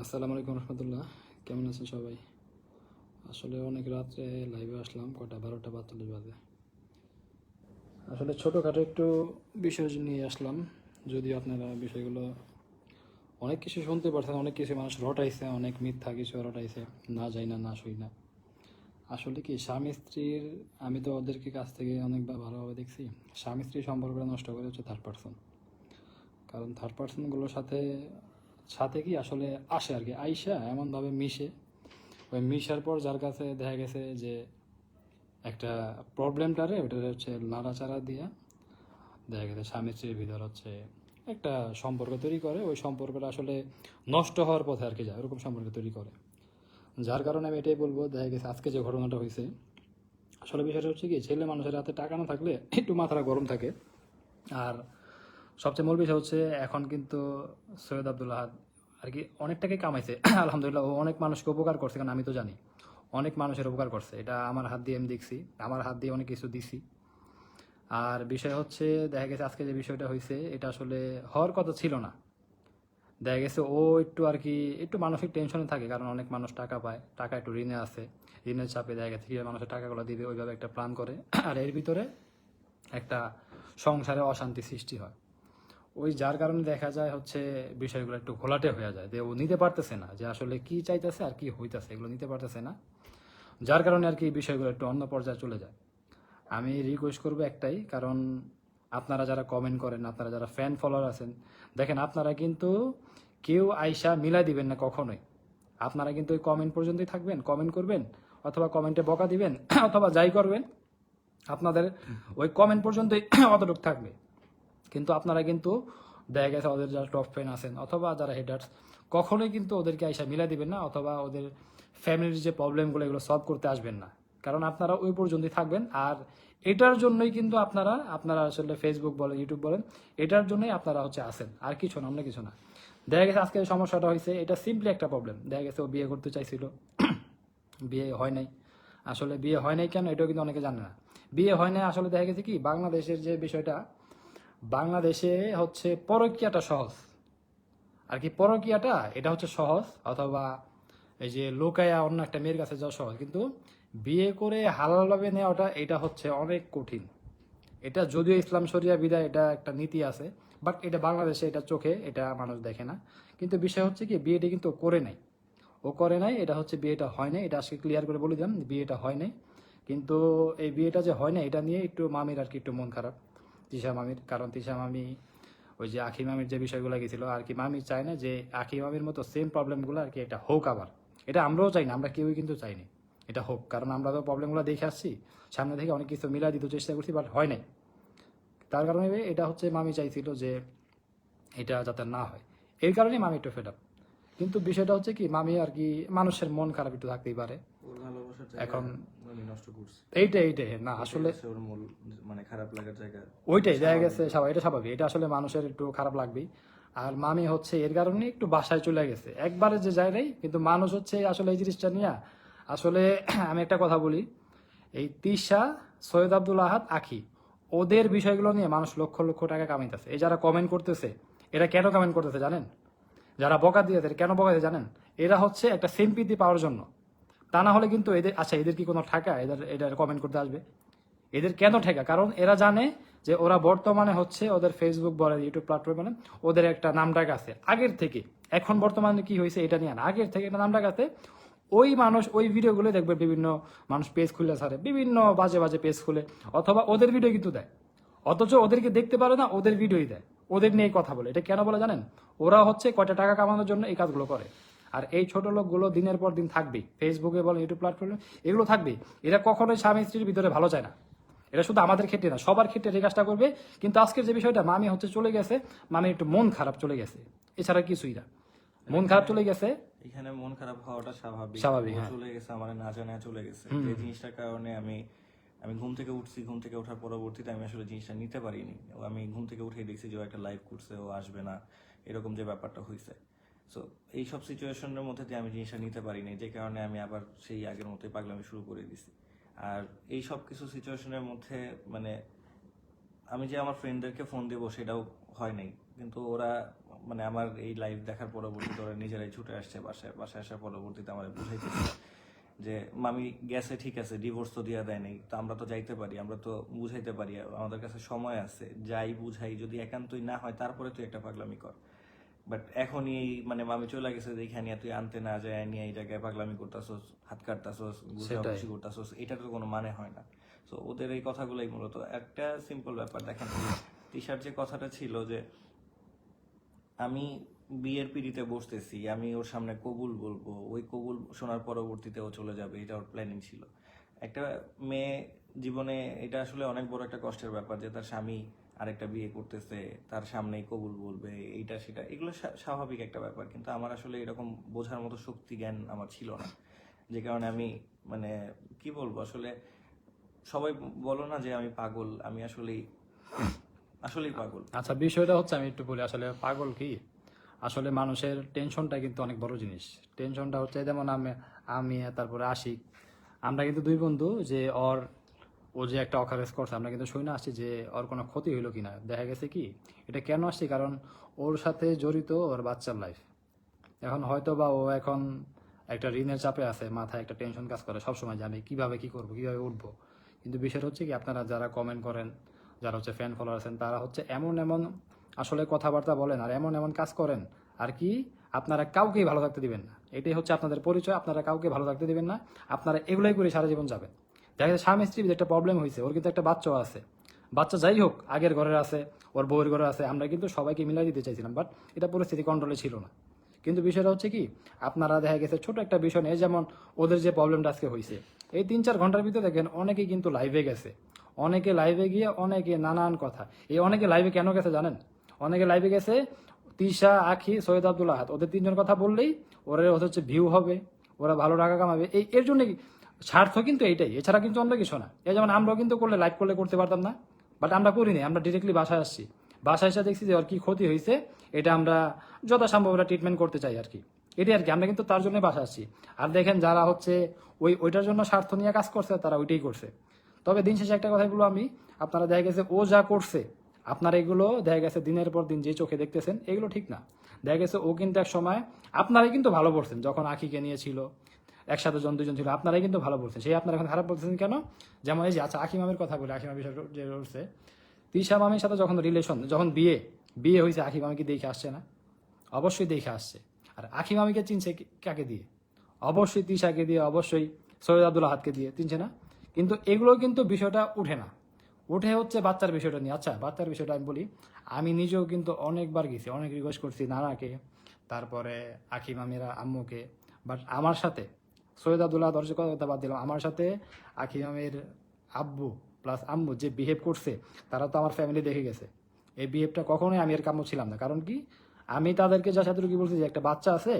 আসসালামু আলাইকুম রহমতুল্লাহ। কেমন আছেন সবাই? আসলে অনেক রাত্রে লাইভে আসলাম, কটা? বারোটা বাতাল্লিশ বাজে। আসলে ছোটোখাটো একটু বিষয় নিয়ে আসলাম। যদিও আপনারা বিষয়গুলো অনেক কিছু শুনতে পারছেন, অনেক কিছু মানুষ রটাইছে, অনেক মিথ্যা কিছু রটাইছে, না যাই না না শুই না। আসলে কি, স্বামী স্ত্রীর, আমি তো ওদেরকে কাছ থেকে অনেকবার ভালোভাবে দেখছি, স্বামী স্ত্রী সম্পর্কটা নষ্ট করে হচ্ছে থার্ড পার্সন কারণ থার্ড পার্সনগুলোর সাথে সাথে কি আসলে আসে আর কি? আইসা এমনভাবে মিশে। ওই মিশার পর যার কাছে দেখা গেছে যে একটা প্রবলেমটারে ওটা হচ্ছে নাড়াচাড়া দিয়া দেখা গেছে স্বামী স্ত্রীর ভিতর হচ্ছে একটা সম্পর্ক তৈরি করে। ওই সম্পর্কটা আসলে নষ্ট হওয়ার পথে আর কি যায়, ওরকম সম্পর্ক তৈরি করে। যার কারণে আমি এটাই বলব, দেখা গেছে আজকে যে ঘটনাটা হয়েছে আসলে বিষয়টা হচ্ছে কি, ছেলে মানুষের হাতে টাকা না থাকলে একটু মাথাটা গরম থাকে। আর সবচেয়ে মূল বিষয় হচ্ছে এখন কিন্তু সৈয়দ আব্দুল আহাদ আর কি অনেক টাকাই কামাইছে। আলহামদুলিল্লাহ, ও অনেক মানুষকে উপকার করছে, কারণ আমি তো জানি। অনেক মানুষের উপকার করছে। এটা আমার হাত দিয়ে আমি দেখছি। আমার হাত দিয়ে অনেক কিছু দিছি। আর বিষয় হচ্ছে, দেখা গেছে আজকে যে বিষয়টা হয়েছে এটা আসলে হওয়ার কথা ছিল না। দেখা গেছে ও একটু আর কি, একটু মানসিক টেনশনে থাকে, কারণ অনেক মানুষ টাকা পায়। টাকা একটু ঋণে আছে। ঋণের চাপে দেখা গেছে কীভাবে মানুষের টাকাগুলো দিবে, ওইভাবে একটা প্ল্যান করে। আর এর ভিতরে একটা সংসারে অশান্তি সৃষ্টি হয়। ওই যার কারণে দেখা যায় হচ্ছে বিষয়গুলো একটু ঘোলাটে হয়ে যায়, যে ও নিতে পারতেছে না, যে আসলে কি চাইতেছে আর কি হইতেছে, এগুলো নিতে পারতেছে না। যার কারণে আর কি বিষয়গুলো একটু অন্য পর্যায়ে চলে যায়। আমি রিকোয়েস্ট করব একটাই, কারণ আপনারা যারা কমেন্ট করেন, আপনারা যারা ফ্যান ফলোয়ার আছেন, দেখেন আপনারা কিন্তু কেউ আইসা মিলাই দিবেন না কখনোই। আপনারা কিন্তু ওই কমেন্ট পর্যন্তই থাকবেন কমেন্ট করবেন, অথবা কমেন্টে বকা দিবেন, অথবা যাই করবেন, আপনাদের ওই কমেন্ট পর্যন্তই অতটুকু থাকবে। কিন্তু আপনারা কিন্তু দেখা গেছে ওদের যারা টপ ফ্যান আছেন অথবা যারা হেডার্স কখনোই কিন্তু ওদেরকে আইসা মিলা দিবেন না অথবা ওদের ফ্যামিলির যে প্রবলেমগুলো এগুলো সলভ করতে আসবেন না। কারণ আপনারা ওই পর্যন্তই থাকবেন আর এটার জন্যই কিন্তু আপনারা আপনারা আসলে ফেসবুক বলেন ইউটিউব বলেন, এটার জন্যই আপনারা হচ্ছে আসেন আর কিছু না, অন্য কিছু না। দেখা গেছে আজকে সমস্যাটা হয়েছে, এটা সিম্পলি একটা প্রবলেম দেখা গেছে ও বিয়ে করতে চাইছিল, বিয়ে হয় নাই। আসলে বিয়ে হয় নাই কেন, এটাও কিন্তু অনেকে জানে না। বিয়ে হয় নাই, আসলে দেখা গেছে কি, বাংলাদেশের যে বিষয়টা বাংলাদেশে হচ্ছে পরকীয়াটা সহজ। আর কি পরকীয়াটা, এটা হচ্ছে সহজ, অথবা এই যে লোকায়া অন্য একটা মেয়ের কাছে যাওয়া সহজ। কিন্তু বিয়ে করে হালালভাবে নেওয়াটা এটা হচ্ছে অনেক কঠিন। এটা যদিও ইসলাম শরিয়া বিদায় এটা একটা নীতি আছে, বাট এটা বাংলাদেশে এটা চোখে এটা মানুষ দেখে না। কিন্তু বিষয় হচ্ছে কি, বিয়েটা কিন্তু করে নাই। ও করে নাই, এটা হচ্ছে বিয়েটা হয় নাই, এটা আজকে ক্লিয়ার করে বলে দিলাম, বিয়েটা হয় নাই। কিন্তু এই বিয়েটা যে হয় না এটা নিয়ে একটু মামির আর কি একটু মন খারাপ। তিশা মামির কারণ তিশা মামি ওই যে আখি মামির যে বিষয়গুলো গেছিল আর কি মামি চায় না যে আখি মামির মতো সেম প্রবলেমগুলো আর কি এটা হোক আবার। এটা আমরাও চাই না আমরা কেউই কিন্তু চাইনি এটা হোক কারণ আমরা তো প্রবলেমগুলো দেখে আসছি সামনে থেকে অনেক কিছু মিলা দিতে চেষ্টা করছি বাট হয় নাই। তার কারণে এটা হচ্ছে মামি চাইছিল যে এটা যাতে না হয়। এই কারণে মামি একটু ফেড কিন্তু বিষয়টা হচ্ছে কি মামি আর কি মানুষের মন খারাপ একটু থাকতেই পারে। এখন নষ্ট করছি। এইটাই এইটাই না আসলে ওর মূল মানে খারাপ লাগার জায়গা। ওইটাই দেখা গেছে এটা স্বাভাবিক এটা আসলে মানুষের একটু খারাপ লাগবেই। আর মামি হচ্ছে এর কারণে একটু বাসায় চলে গেছে। একবারে যে যায় নাই কিন্তু মানুষ হচ্ছে আসলে এই জিনিসটা নিয়ে আসলে আমি একটা কথা বলি এই তিশা সৈয়দ আব্দুল আহাদ আখি ওদের বিষয়গুলো নিয়ে মানুষ লক্ষ লক্ষ টাকা কামাইতেছে। এই যারা কমেন্ট করতেছে এরা কেন কমেন্ট করতেছে জানেন? যারা বকা দিয়েছে কেন বকা দিয়ে জানেন? এরা হচ্ছে একটা সিম্পিতি পাওয়ার জন্য। তা না হলে কিন্তু এদের আচ্ছা এদের কি কোনো ঠেকা? এদের এটা কমেন্ট করতে আসবে। এদের কেন ঠেকা? কারণ এরা জানে যে ওরা বর্তমানে হচ্ছে ওদের ফেসবুক বলে ইউটিউব প্ল্যাটফর্ম ওদের একটা নামডাক আছে। আগের থেকে, এখন বর্তমানে কি হয়েছে এটা নিয়ে না। আগের থেকে একটা নামডাক আছে। ওই মানুষ, ওই ভিডিওগুলো দেখবে বিভিন্ন মানুষ পেজ খুলে সারে বিভিন্ন বাজে বাজে পেজ খুলে, অথবা ওদের ভিডিও কিন্তু দেয়। অথচ ওদেরকে দেখতে পারে না, ওদের ভিডিওই দেয়। ওদের নিয়ে কথা বলে। এটা কেন বলে জানেন? ওরা হচ্ছে কয়টা টাকা কামানোর জন্য এই কাজগুলো করে। আর এই ছোট লোকগুলো দিনের পর দিন থাকবেই ফেসবুকে বলেন ইউটিউব প্ল্যাটফর্মে এগুলো থাকবেই এরা কখনোই স্বামী স্ত্রীর ভিতরে ভালো চায় না। এটা শুধু আমাদের ক্ষেত্রে না সবার ক্ষেত্রে এই কাজটা করবে কিন্তু আজকের যে বিষয়টা মামি হচ্ছে চলে গেছে মামি একটু মন খারাপ চলে গেছে। এছাড়া কিছুই না। মন খারাপ চলে গেছে? এখানে মন খারাপ হওয়াটা স্বাভাবিক। স্বাভাবিক, হ্যাঁ। চলে গেছে আমার না জানা চলে গেছে। এই জিনিসটার কারণে আমি আমি ঘুম থেকে উঠছি ঘুম থেকে ওঠার পরবর্তীতে আমি আসলে জিনিসটা নিতে পারিনি। আমি ঘুম থেকে উঠে দেখছি যে ও একটা লাইভ করছে ও আসবে না। এরকম যে ব্যাপারটা হয়েছে সো এই সব সিচুয়েশনের মধ্যে দিয়ে আমি জিনিসটা নিতে পারিনি, যে কারণে আমি আবার সেই আগের মতোই পাগলামি শুরু করে দিছি। আর এই সব কিছু সিচুয়েশনের মধ্যে মানে আমি যে আমার ফ্রেন্ডদেরকে ফোন দেবো সেটাও হয় নাই। কিন্তু ওরা মানে আমার এই লাইভ দেখার পরবর্তীতে ওরা নিজেরাই ছুটে আসছে বাসায় বাসায় আসার পরবর্তীতে আমার বুঝাইতেছে যে, মামি, গেছে, ঠিক আছে ডিভোর্স তো দেওয়া দেয় নাই, তো আমরা তো যাইতে পারি, আমরা তো বুঝাইতে পারি, আমাদের কাছে সময় আছে, যাই বুঝাই, যদি একান্তই না হয়, তারপরে তুই একটা পাগলামি কর। বাট এখনই মানে মামি চলে গেছে দেখে নিয়ে তুই আনতে না যায় নিয়ে এই জায়গায় পাগলামি করতাছস হাত কাটতাছস। খুশি করতাছস এটার তো কোনো মানে হয় না। তো ওদের এই কথাগুলোই মূলত। একটা সিম্পল ব্যাপার দেখেন তিশার যে কথাটা ছিল যে আমি বিয়ের পিড়িতে বসতেছি আমি ওর সামনে কবুল বলব ওই কবুল শোনার পরবর্তীতে ও চলে যাবে এটা ওর প্ল্যানিং ছিল। একটা মেয়ে জীবনে এটা আসলে অনেক বড় একটা কষ্টের ব্যাপার যে তার স্বামী আরেকটা বিয়ে করতেছে, তার সামনেই কবুল বলবে, এইটা সেটা। এগুলো স্বা- স্বাভাবিক একটা ব্যাপার, কিন্তু আমার আসলে এরকম বোঝার মতো শক্তি, জ্ঞান আমার ছিল না। যে কারণে আমি মানে কি বলব, আসলে সবাই বলো না যে আমি পাগল, আমি আসলেই আসলেই পাগল। আচ্ছা বিষয়টা হচ্ছে, আমি একটু বলি, আসলে পাগল কি? আসলে মানুষের টেনশনটা কিন্তু অনেক বড় জিনিস। টেনশনটা হচ্ছে, যেমন আমি আমি, তারপরে আশিক। আমরা কিন্তু দুই বন্ধু, যে ওর ও যে একটা অকারেজ করছে, আমরা কিন্তু শুনে আসছি যে ওর কোনো ক্ষতি হইল কিনা। দেখা গেছে কি, এটা কেন আসছে? কারণ ওর সাথে জড়িত ওর বাচ্চার লাইফ এখন হয়তো বা ও এখন একটা ঋণের চাপে আছে, মাথায় একটা টেনশন কাজ করে, সবসময় যে আমি কীভাবে কি করব, কীভাবে উঠবো। কিন্তু বিষয়টা হচ্ছে কি, আপনারা যারা কমেন্ট করেন, যারা হচ্ছে ফ্যান ফলোয়ার আছেন, তারা হচ্ছে এমন এমন আসলে কথাবার্তা বলেন আর এমন এমন কাজ করেন। আর কি, আপনারা কাউকেই ভালো থাকতে দিবেন না। এটাই হচ্ছে আপনাদের পরিচয়, আপনারা কাউকে ভালো থাকতে দিবেন না। আপনারা এগুলোই করে সারা জীবন যাবেন। দেখা যায় স্বামী স্ত্রীর যে একটা প্রবলেম হয়েছে ওর কিন্তু একটা বাচ্চাও আছে। বাচ্চা যাই হোক, আগের ঘরের আছে, ওর বউয়ের ঘরে আছে, আমরা কিন্তু সবাইকে মিলাই দিতে চাইছিলাম বাট এটা পরিস্থিতি কন্ট্রোলে ছিল না। কিন্তু বিষয়টা হচ্ছে কি, আপনারা দেখা গেছে ছোট একটা বিষয় নিয়ে, যেমন ওদের যে প্রবলেমটা আজকে হয়েছে এই তিন চার ঘণ্টার ভিতরে দেখেন অনেকেই কিন্তু লাইভে গেছে। অনেকে লাইভে গিয়ে অনেকে নানান কথা। এই অনেকে লাইভে কেন গেছে জানেন? অনেকে লাইভে গেছে তিশা, আখি, সৈয়দ আব্দুল আহাদ, ওদের তিনজন কথা বললেই ওরা হচ্ছে ভিউ হবে, ওরা ভালো টাকা কামাবে। এই এর জন্য স্বার্থ কিন্তু এইটাই, এছাড়া কিন্তু অন্য কিছু না। এই যেমন আমরাও কিন্তু করলে লাইভ করলে করতে পারতাম না বাট আমরা করিনি আমরা ডিরেক্টলি বাসায় আসছি। বাসায় এসে দেখছি যে ওর কি ক্ষতি হয়েছে, এটা আমরা যথাসম্ভব ওরা ট্রিটমেন্ট করতে চাই আর কি। এটাই আর কি, আমরা কিন্তু তার জন্য বাসায় আসছি। আর দেখেন যারা হচ্ছে ওই, ওইটার জন্য স্বার্থ নিয়ে কাজ করছে, তারা ওইটাই করছে। তবে দিন শেষে একটা কথাই বলব আমি, আপনারা দেখা গেছে ও যা করছে, আপনার এগুলো দেখা গেছে দিনের পর দিন যে চোখে দেখতেছেন, এগুলো ঠিক না। দেখা গেছে ও কিন্তু এক সময় আপনারাই কিন্তু ভালো পড়ছেন যখন আখিকে নিয়েছিল একসাথে জন দুজন ছিল। আপনারাই কিন্তু ভালো বলছেন। সেই আপনারা এখন খারাপ বলতেছেন কেন? যেমন এই যে আচ্ছা মামের কথা বলে আখি মামি যে রয়েছে, তিশা মামির সাথে যখন রিলেশন যখন বিয়ে বিয়ে হয়েছে আখি মামিকে দেখে আসছে না? অবশ্যই দেখে আসছে। আর আখি মামিকে চিনছে কাকে দিয়ে? অবশ্যই তিশাকে দিয়ে, অবশ্যই সৈয়দ আব্দুল আহাদকে দিয়ে। চিনছে না? কিন্তু এগুলো কিন্তু বিষয়টা উঠে না। উঠে হচ্ছে বাচ্চার বিষয়টা নিয়ে। আচ্ছা বাচ্চার বিষয়টা আমি বলি, আমি নিজেও কিন্তু অনেকবার গেছি, অনেক রিকোয়েস্ট করছি নানাকে, তারপরে আখি মামিরা আম্মুকে বাট আমার সাথে সৈয়দ আব্দুল্লাহ দর্শক কথা বাদ দিলাম। আমার সাথে আখি মামির আব্বু প্লাস আম্মু যে বিহেভ করছে, তারা তো আমার ফ্যামিলি দেখে গেছে। এই বিহেভটা কখনোই আমি এর কাম্য ছিলাম না। কারণ কি? আমি তাদেরকে যা সাথে কি বলছি যে, একটা বাচ্চা আছে,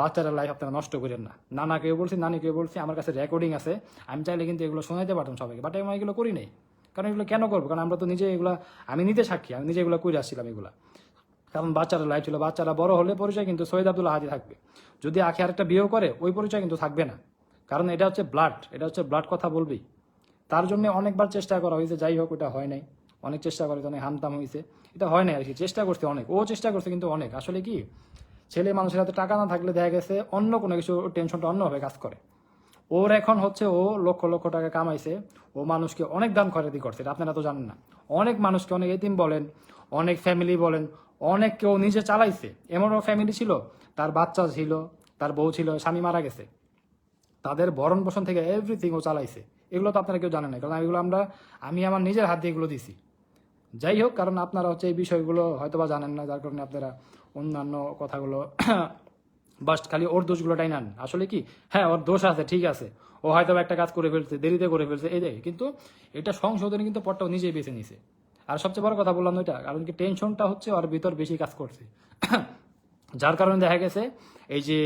বাচ্চাটার লাইফ আপনারা নষ্ট করেন না। নানাকেও বলছি, নানিকেও বলছি, আমার কাছে রেকর্ডিং আছে। আমি চাইলে কিন্তু এগুলো শোনাইতে পারতাম সবাইকে। বাট আমি এগুলো করি নাই। কারণ এগুলো কেন করব? কারণ আমরা তো নিজে এগুলো, আমি নিজে সাক্ষী, আমি নিজে এগুলো করে আসছিলাম এগুলা। কারণ বাচ্চারা লাইফ ছিল, বাচ্চারা বড় হলে পরিচয় কিন্তু সৈয়দ আব্দুল্লাহ হাদি থাকবে। যদি আখে আরেকটা বিয়েও করে, ওই পরিচয় কিন্তু থাকবে না। কারণ এটা হচ্ছে ব্লাড এটা হচ্ছে ব্লাড কথা বলবেই। তার জন্য অনেকবার চেষ্টা করা হয়েছে, যাই হোক, ওটা হয় নাই। অনেক চেষ্টা করে অনেক হামতাম হয়েছে। এটা হয় নাই আর কি, চেষ্টা করছে অনেক। ও চেষ্টা করছে কিন্তু অনেক। আসলে কি, ছেলে মানুষের হাতে টাকা না থাকলে দেখা গেছে অন্য কোনো কিছু টেনশনটা অন্যভাবে কাজ করে। ওর এখন হচ্ছে ও লক্ষ লক্ষ টাকা কামাইছে, ও মানুষকে অনেক দান খরাদি করছে, এটা আপনারা তো জানেন না। অনেক মানুষকে, অনেক এতিম বলেন, অনেক ফ্যামিলি বলেন অনেক কেউ নিজে চালাইছে। এমনও ফ্যামিলি ছিল, তার বাচ্চা ছিল, তার বউ ছিল, স্বামী মারা গেছে। তাদের ভরণ পোষণ থেকে এভরিথিং ও চালাইছে। এগুলো তো আপনারা কেউ জানেন না, কারণ এগুলো আমরা, আমি আমার নিজের হাত দিয়ে এগুলো দিছি। যাই হোক, কারণ আপনারা হচ্ছে এই বিষয়গুলো হয়তো বা জানেন না, যার কারণে আপনারা অন্যান্য কথাগুলো বাস খালি ওর দোষগুলোটাই নেন আসলে কি? হ্যাঁ ওর দোষ আছে, ঠিক আছে। ও হয়তো একটা কাজ করে ফেলছে, দেরিতে করে ফেলছে, এই দেয় কিন্তু এটা সংশোধনে কিন্তু পটটা নিজেই বেছে নিছে। আর সবচেয়ে বড় কথা বললাম ওইটা, কারণ কি টেনশনটা হচ্ছে ওর ভিতর বেশি কাজ করছে। যার কারণে দেখা গেছে, এই যে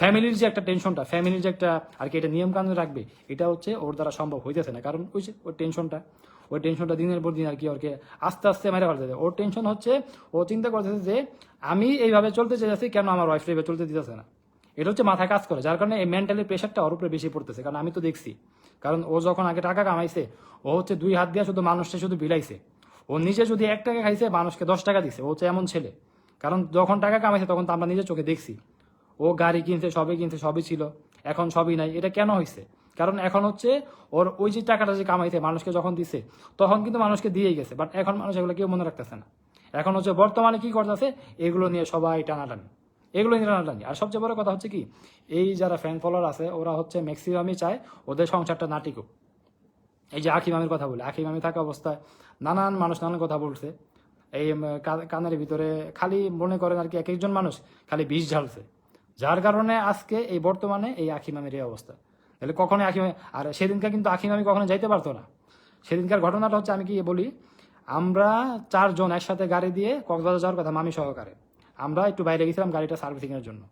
ফ্যামিলির যে একটা টেনশনটা ফ্যামিলির যে একটা, আর কি এটা নিয়ম কানুন রাখবে, এটা হচ্ছে ওর দ্বারা সম্ভব হইতেছে না। কারণ ওই যে ওই টেনশনটা ওই টেনশনটা দিনের পর দিন আর কি ওরকে আস্তে আস্তে মেরে ফেলতেছে ওর টেনশন হচ্ছে, ও চিন্তা করতেছে যে, আমি এইভাবে চলতে চাইছি কেন আমার ওয়াইফ এইভাবে চলতে দিতেছে না? এটা হচ্ছে মাথায় কাজ করে, যার কারণে এই মেন্টালি প্রেশারটা ওর উপরে বেশি পড়তেছে। কারণ আমি তো দেখছি, কারণ ও যখন আগে টাকা কামাইছে, ও হচ্ছে দুই হাত দিয়ে শুধু মানুষটা শুধু বিলাইছে। ও নিজে যদি এক টাকা খাইছে, মানুষকে দশ টাকা দিছে। ও হচ্ছে এমন ছেলে। কারণ যখন টাকা কামাইছে, তখন তো আমরা নিজের চোখে দেখছি। ও গাড়ি কিনছে, সবই কিনছে, সবই ছিল। এখন সবই নাই। এটা কেন হয়েছে কারণ এখন হচ্ছে ওর ওই যে টাকাটা যে কামাইছে, মানুষকে যখন দিছে, তখন কিন্তু মানুষকে দিয়েই গেছে। বাট এখন মানুষ এগুলো কেউ মনে রাখতেছে না। এখন হচ্ছে বর্তমানে কি করতেছে? এগুলো নিয়ে সবাই টানাটানি। এগুলো নিয়ে টানাটানি। আর সবচেয়ে বড় কথা হচ্ছে কি? এই যারা ফ্যান ফলোয়ার আছে, ওরা হচ্ছে ম্যাক্সিমামই চায় ওদের সংসারটা না টিকুক। এই যে আখিম আমির কথা বলে আখিম আমি থাকা অবস্থায় নানান মানুষ নানান কথা বলছে। এই কানের ভিতরে খালি মনে করেন আর কি এক একজন মানুষ খালি বিষ ঝালছে। যার কারণে আজকে এই বর্তমানে এই আখিম আমির এই অবস্থা। তাহলে কখনো আখিম আর সেদিনকার কিন্তু আখিম আমি কখনো যাইতে পারতো না। সেদিনকার ঘটনাটা হচ্ছে আমি কি বলি, আমরা চারজন একসাথে গাড়ি দিয়ে কক্সবাজার যাওয়ার কথা মামি সহকারে। আমরা একটু বাইরে গেছিলাম গাড়িটা সার্ভিসিংয়ের জন্য।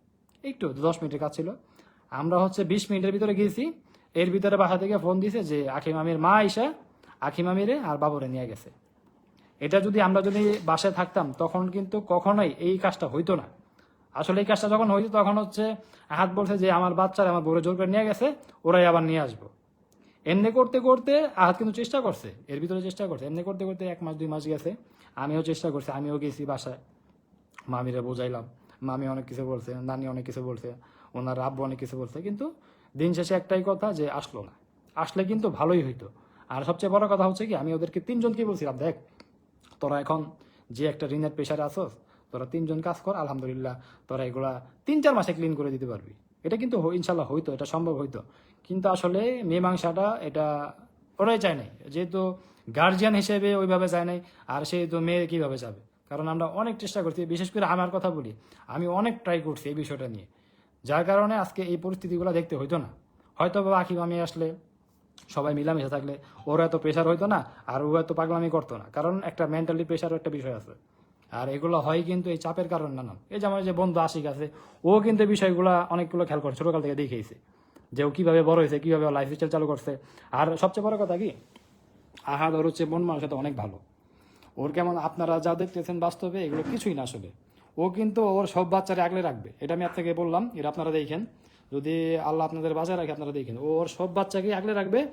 একটু, দশ মিনিটের কাজ ছিল। আমরা হচ্ছে বিশ মিনিটের ভিতরে গিয়েছি। এর ভিতরে বাসা থেকে ফোন দিছে যে আখিম আমির মা আইসা আখিম আমিরে আর বাবুরে নিয়ে গেছে। এটা যদি আমরা যদি বাসায় থাকতাম, তখন কিন্তু কখনোই এই কাজটা হইতো না। আসলে এই কাজটা যখন হইতো, তখন হচ্ছে হাত বলছে যে, আমার বাচ্চারা আমার বড় জোর করে নিয়ে গেছে, ওরাই আবার নিয়ে আসব। এমনি করতে করতে আহাত কিন্তু চেষ্টা করছে, এর ভিতরে চেষ্টা করছে। এমনি করতে করতে এক মাস, দুই মাস গেছে, আমিও চেষ্টা করছি, আমিও গেছি বাসায়। মামিরা বোঝাইলাম, মামি অনেক কিছু বলছে, নানি অনেক কিছু বলছে, ওনার আব্বু অনেক কিছু বলছে। কিন্তু দিন শেষে একটাই কথা যে আসলো না। আসলে কিন্তু ভালোই হইতো। আর সবচেয়ে বড় কথা হচ্ছে কি, আমি ওদেরকে তিনজনকে বলছিলাম, দেখ, তোরা এখন যে একটা ঋণের পেশারে আসোস তোরা তিনজন কাজ কর, আলহামদুলিল্লাহ, তোরা এগুলা তিন চার মাসে ক্লিন করে দিতে পারবি। এটা কিন্তু ইনশাল্লাহ হইতো, এটা সম্ভব হইতো। কিন্তু আসলে মীমাংসাটা এটা ওরাই চায় নাই। যেহেতু গার্জিয়ান হিসেবে ওইভাবে চায় নাই, আর সেহেতু মেয়ে কীভাবে যাবে? কারণ আমরা অনেক চেষ্টা করছি, বিশেষ করে আমার কথা বলি, আমি অনেক ট্রাই করছি এই বিষয়টা নিয়ে। যার কারণে আজকে এই পরিস্থিতিগুলো দেখতে হইতো না। হয়তো বা আখিম আমি আসলে সবাই মিলামিশে থাকলে ওর এত প্রেশার হইতো না আর ও এত পাগলামি করতো না। কারণ একটা মেন্টালি প্রেশারও একটা বিষয় আছে। আর এগুলো হয় কিন্তু এই চাপের কারণে না। এই যে আমার যে বন্ধু আশিক আছে, ও কিন্তু বিষয়গুলো অনেকগুলো খেয়াল করে, ছোটকাল থেকে দেখেছে যে ও কীভাবে বড় হয়েছে, কীভাবে লাইফ স্টাইল চালু করছে। আর সবচেয়ে বড় কথা কি? আহাদ ওর হচ্ছে মন মানুষ অনেক ভালো। ওর কেমন আপনারা যা দেখতেছেন বাস্তবে এগুলো কিছুই না আসলে। ও কিন্তু ওর সব বাচ্চারা আগলে রাখবে। এটা আমি আপনাকে বললাম, এটা আপনারা দেখেন। যদি আল্লাহ আপনাদের বাঁচায় রাখে, আপনারা দেখেন। ওর সব বাচ্চাকে আগলে রাখবে।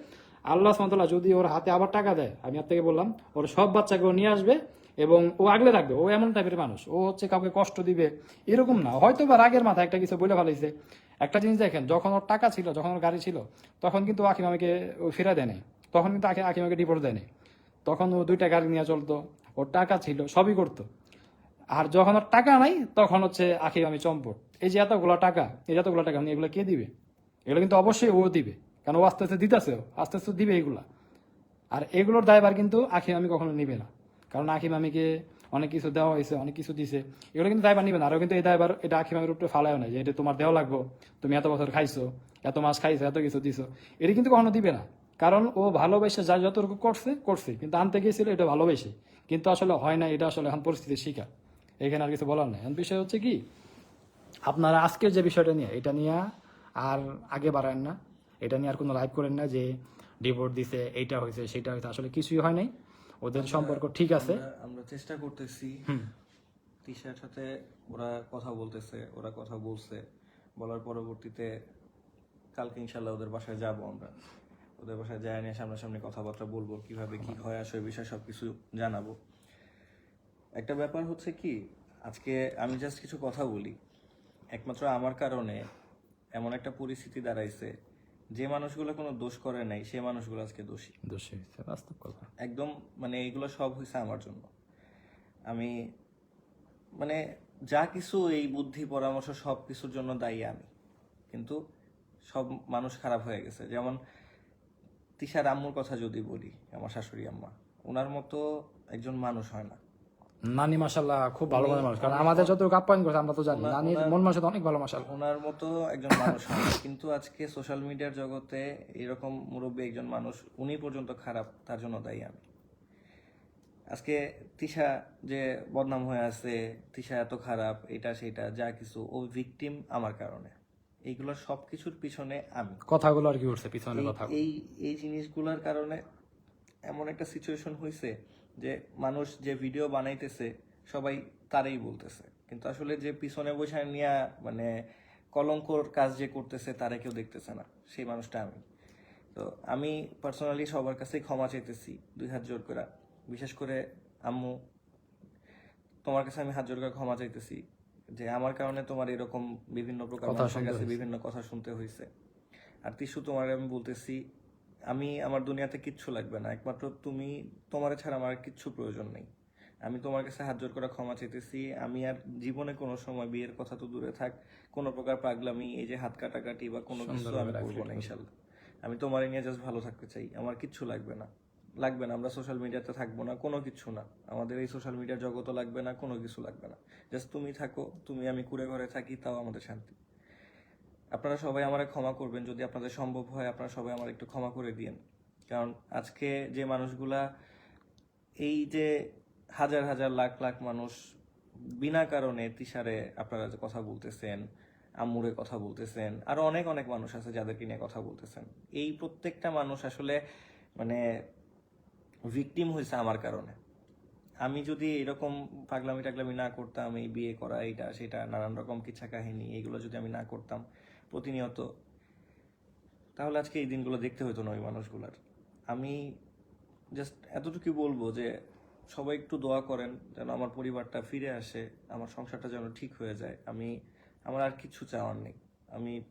আল্লাহ সামতলা যদি ওর হাতে আবার টাকা দেয়, আমি আপনাকে বললাম, ওর সব বাচ্চাকে ও নিয়ে আসবে এবং ও আগলে রাখবে। ও এমন টাইপের মানুষ। ও হচ্ছে কাউকে কষ্ট দিবে, এরকম না। হয়তো বা রাগের মাথায় একটা কিছু বলে ফেলাইছে একটা জিনিস দেখেন, যখন ওর টাকা ছিল, যখন ওর গাড়ি ছিল, তখন কিন্তু আকিম আমাকে ও ফেরা দেয় নাই। তখন কিন্তু আকি আকিম আমাকে ডিপোর্ট দেয় নাই। তখন ও দুইটা গাড়ি নিয়ে চলতো। ওর টাকা ছিল, সবই করতো। আর যখন ওর টাকা নাই, তখন হচ্ছে আখির আমি চম্পট। এই যে এতগুলো টাকা, এই এতগুলো টাকা আপনি এগুলো কে দিবে? এগুলো কিন্তু অবশ্যই ও দিবে। কারণ ও আস্তে আস্তে দিতেছে আস্তে আস্তে দিবে এগুলা। আর এগুলোর দায়ভার কিন্তু আখিম আমি কখনো নিবে না। কারণ আখিম আমিকে অনেক কিছু দেওয়া হয়েছে, অনেক কিছু দিছে। এগুলো কিন্তু দায়ভার নিবে না। আরও কিন্তু এই দায়ভার, এটা আখিম আমির উপরে ফালায় না যে এটা তোমার দেওয়া লাগবো, তুমি এত বছর খাইছো, এত মাস খাইছো, এত কিছু দিছো। এটা কিন্তু কখনো দিবে না। কারণ ও ভালোবেসে যা যতটুকু করছে করছে। কিন্তু আনতে গিয়েছিল এটা ভালোবেসে। কিন্তু আসলে হয় না, এটা আসলে এখন পরিস্থিতির শিকার। এখানে আর কিছু বলার নেই। বিষয় হচ্ছে কি আপনারা আজকের যে বিষয়টা নিয়ে এটা নিয়ে আর আগে বাড়ান না। এটা নিয়ে আর কোনো লাইভ করেন না যে ডিভোর্স দিছে এইটা হয়েছে সেটা হয়েছে। আসলে কিছুই হয় নাই। ওদের সম্পর্ক ঠিক আছে। আমরা- চেষ্টা করতেছি। তিশার সাথে ওরা কথা বলতেছে ওরা কথা বলছে। বলার পরবর্তীতে কালকে ইনশাল্লাহ ওদের বাসায় যাব আমরা। ওদের বাসায় যায় নিয়ে সামনাসামনি কথাবার্তা বলব কীভাবে কি হয় আসলে বিষয় সবকিছু জানাব। একটা ব্যাপার হচ্ছে কি আজকে আমি জাস্ট কিছু কথা বলি। একমাত্র আমার কারণে এমন একটা পরিস্থিতি দাঁড়াইছে যে মানুষগুলো কোনো দোষ করে নাই সে মানুষগুলো আজকে দোষী। দোষী বাস্তব কথা। একদম মানে এইগুলো সব হয়েছে আমার জন্য। আমি মানে যা কিছু এই বুদ্ধি পরামর্শ সব কিছুর জন্য দায়ী আমি। কিন্তু সব মানুষ খারাপ হয়ে গেছে। যেমন তিশার আম্মুর কথা যদি বলি আমার শাশুড়ি আম্মা ওনার মতো একজন মানুষ হয় না। নানি মাসাল্লাহ খুব ভালো মনের মানুষ। কারণ আমাদের যতটুকু আপ্যায়ন করছে আমরা তো জানি। নানির মন মানুষ অনেক ভালো মাসাল্লাহ ওনার মতো একজন মানুষ কিন্তু আজকে সোশ্যাল মিডিয়ার জগতে এরকম মুরব্বী একজন মানুষ উনি পর্যন্ত খারাপ তার জন্য দায়ী আমি। আজকে তিশা যে বদনাম হয়ে আছে তিশা এত খারাপ এটা সেটা যা কিছু ও ভিকটিম আমার কারণে। এইগুলো সব কিছুর পিছনে আমি। কথাগুলো আর কি উঠছে পিছনে কথা এই এই জিনিসগুলোর কারণে এমন একটা সিচুয়েশন হয়েছে যে মানুষ যে ভিডিও বানাইতেছে সবাই তারই বলতেছে। কিন্তু আসলে যে পিছনে বসে নিয়ে মানে কলঙ্কর কাজ যে করতেছে তারা কেউ দেখতেছে না। সেই মানুষটা আমি। তো আমি পার্সোনালি সবার কাছে ক্ষমা চাইতেছি দুই হাত জোর করে বিশেষ করে আম্মু তোমার কাছে আমি হাত জোর করে ক্ষমা চাইতেছি যে আমার কারণে তোমার এরকম বিভিন্ন প্রকার মানুষের কাছে বিভিন্ন কথা শুনতে হয়েছে আর তিসু তোমার আমি বলতেছি আমি আমার দুনিয়াতে কিচ্ছু লাগবে না। একমাত্র তুমি তোমার ছাড়া আমার কিচ্ছু প্রয়োজন নেই। আমি তোমার কাছে হাত জোর করে ক্ষমা চাইতেছি। আমি আর জীবনে কোনো সময় বিয়ের কথা তো দূরে থাক কোনো প্রকার পাগলামি এই যে হাত কাটাকাটি বা কোনো কিছু আমি করব না ইনশাল্লাহ। আমি তোমার নিয়ে জাস্ট ভালো থাকতে চাই। আমার কিচ্ছু লাগবে না। লাগবে না আমরা সোশ্যাল মিডিয়াতে থাকব না কোনো কিছু না। আমাদের এই সোশ্যাল মিডিয়ার জগতও লাগবে না কোনো কিছু লাগবে না। জাস্ট তুমি থাকো তুমি আমি কুড়ে ঘরে থাকি তাও আমাদের শান্তি। আপনারা সবাই আমারে ক্ষমা করবেন, যদি আপনাদের সম্ভব হয়, আপনারা সবাই আমার একটু ক্ষমা করে দিয়েন। কারণ আজকে যে মানুষগুলা, এই যে হাজার হাজার লাখ লাখ মানুষ বিনা কারণে তিসারে আপনারা যে কথা বলতেছেন, আম্মুরে কথা বলতেছেন, আরও অনেক অনেক মানুষ আছে যাদেরকে নিয়ে কথা বলতেছেন। এই প্রত্যেকটা মানুষ আসলে মানে ভিকটিম হয়েছে আমার কারণে। আমি যদি এরকম পাগলামি টাগলামি না করতাম, এই বিয়ে করা এটা সেটা, নানান রকম কিচ্ছা কাহিনী এইগুলো যদি আমি না করতাম প্রতিনিয়ত। তাহলে আজকে এই দিনগুলো দেখতে হতো না ওই মানুষগুলার। আমি জাস্ট এতটুকু বলব যে, সবাই একটু দোয়া করেন যেন আমার পরিবারটা ফিরে আসে, আমার সংসারটা যেন ঠিক হয়ে যায়। আমি, আমার আর কিছু চাওয়ার নেই। আমি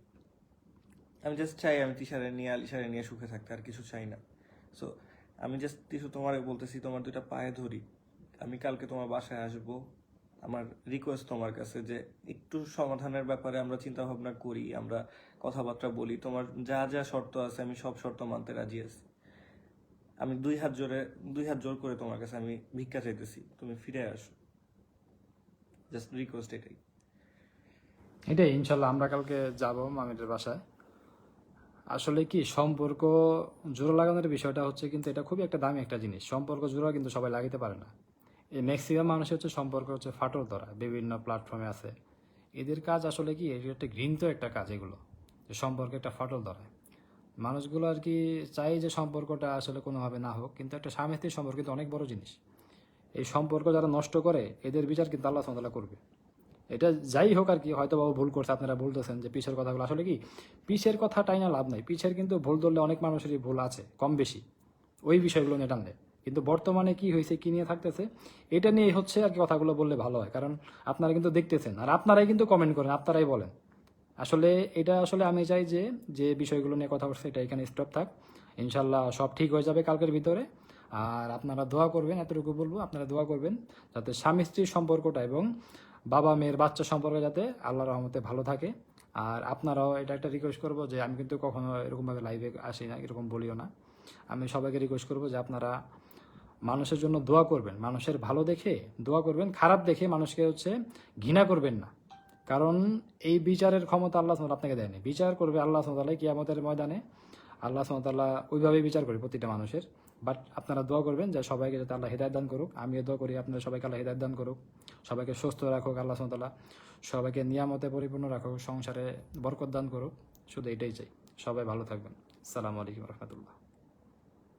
আমি জাস্ট চাই আমি তিশারে নিয়ে, আলিশারে নিয়ে সুখে থাকতে, আর কিছু চাই না। সো আমি জাস্ট কিছু তোমার বলতেছি, তোমার দুইটা পায়ে ধরি। আমি কালকে তোমার বাসায় আসব। আমার রিকোয়েস্ট তোমার কাছে যে একটু সমাধানের ব্যাপারে আমরা চিন্তা ভাবনা করি, আমরা কথাবার্তা বলি। তোমার যা যা শর্ত আছে, আমি সব শর্ত মানতে রাজি আছি। আমি দুই হাত জোরে, দুই হাত জোর করে তোমার কাছে আমি ভিক্ষা চাইতেছি। তুমি ফিরে আসো। জাস্ট রিকোয়েস্ট এটাই। এটাই, ইনশাল্লাহ আমরা কালকে যাব মামিদের বাসায়। আসলে কি, সম্পর্ক জোড়া লাগানোর বিষয়টা হচ্ছে কিন্তু এটা খুবই একটা দামি একটা জিনিস। সম্পর্ক জোড়া কিন্তু সবাই লাগাতে পারে না। এই ম্যাক্সিমাম মানুষের হচ্ছে সম্পর্ক হচ্ছে ফাটল ধরা, বিভিন্ন প্ল্যাটফর্মে আছে। এদের কাজ আসলে কি এটা একটা ঘৃণিত একটা কাজ এগুলো, যে সম্পর্কে একটা ফাটল ধরায় মানুষগুলো আর কি চাই যে সম্পর্কটা আসলে কোনোভাবে না হোক, কিন্তু একটা স্বামী স্ত্রীর সম্পর্ক কিন্তু অনেক বড় জিনিস। এই সম্পর্ক যারা নষ্ট করে, এদের বিচার কিন্তু আল্লাহ সামতাল্লাহ করবে। এটা যাই হোক আর কি, হয়তো বাবু ভুল করছে, আপনারা বলতেছেন যে পিছের কথাগুলো। আসলে কি পিছের কথা টাই না লাভ নাই। পিছের কিন্তু ভুল ধরলে অনেক মানুষেরই ভুল আছে, কম বেশি। ওই বিষয়গুলো নিয়ে টানলে কিন্তু বর্তমানে কি হয়েছে, কি নিয়ে থাকতেছে, এটা নিয়ে হচ্ছে আর কি কথাগুলো বললে ভালো হয়। কারণ আপনারা কিন্তু দেখতেছেন, আর আপনারাই কিন্তু কমেন্ট করেন, আপনারাই বলেন। আসলে এটা আসলে আমি চাই যে যে বিষয়গুলো নিয়ে কথা বলছে, এটা এখানে স্টপ থাক। ইনশাল্লাহ সব ঠিক হয়ে যাবে কালকের ভিতরে। আর আপনারা দোয়া করবেন, এতটুকু বলব, আপনারা দোয়া করবেন যাতে স্বামী স্ত্রীর সম্পর্কটা এবং বাবা মেয়ের বাচ্চা সম্পর্ক যাতে আল্লাহ রহমতে ভালো থাকে। আর আপনারাও এটা একটা রিকোয়েস্ট করব যে, আমি কিন্তু কখনো এরকমভাবে লাইভে আসি না, এরকম বলিও না। আমি সবাইকে রিকোয়েস্ট করব যে, আপনারা মানুষের জন্য দোয়া করবেন। মানুষের ভালো দেখে দোয়া করবেন। খারাপ দেখে মানুষকে হচ্ছে ঘৃণা করবেন না। কারণ এই বিচারের ক্ষমতা আল্লাহ সুবহানাহু আপনাকে দেয়নি। বিচার করবে আল্লাহ সুমতাল্লাহ কিয়ামতের ময়দানে। আল্লাহ সুমতাল্লাহ ওইভাবেই বিচার করে প্রতিটা মানুষের। বাট আপনারা দোয়া করবেন যে সবাইকে যাতে আল্লাহ হৃদায়ত দান করুক। আমিও দোয়া করি আপনারা সবাইকে আল্লাহ হৃদায়ত দান করুক। সবাইকে সুস্থ রাখুক আল্লাহ সুমতাল্লাহ সবাইকে নিয়ামতে পরিপূর্ণ রাখুক, সংসারে বরকত দান করুক। শুধু এটাই চাই। সবাই ভালো থাকবেন। সালামু আলাইকুম রহমতুল্লাহ।